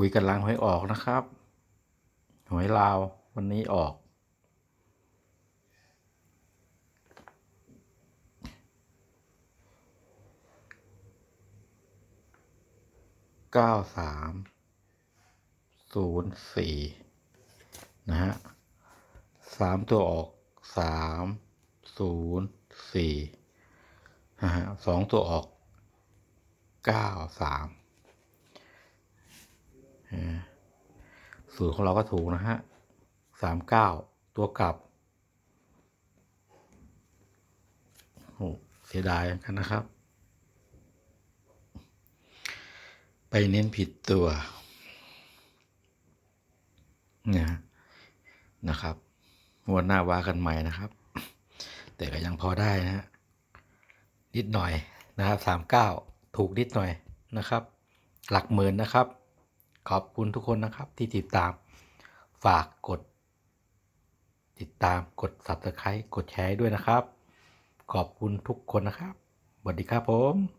คุยกันหลังหวยออกนะครับหวยลาววันนี้ออก เก้าสามศูนย์สี่นะฮะสามตัวออกสามศูนย์สี่นะฮะสองตัวออกเก้าสาม สูตรของเราก็ถูกนะฮะสามเก้าตัวกลับโอ้เสียดายนกันนะครับ ไปเน้นผิดตัวนะนะครับวันหน้าว่ากันใหม่นะครับ แต่ก็ยังพอได้นะฮะนิดหน่อยนะครับสามเก้าถูกนิดหน่อยนะครับ หลักหมื่นนะครับ ขอบคุณทุกคนนะครับที่ติดตาม ฝากกด ติดตามกด subscribe กดแชร์ด้วยนะครับ ขอบคุณทุกคนนะครับสวัสดีครับผม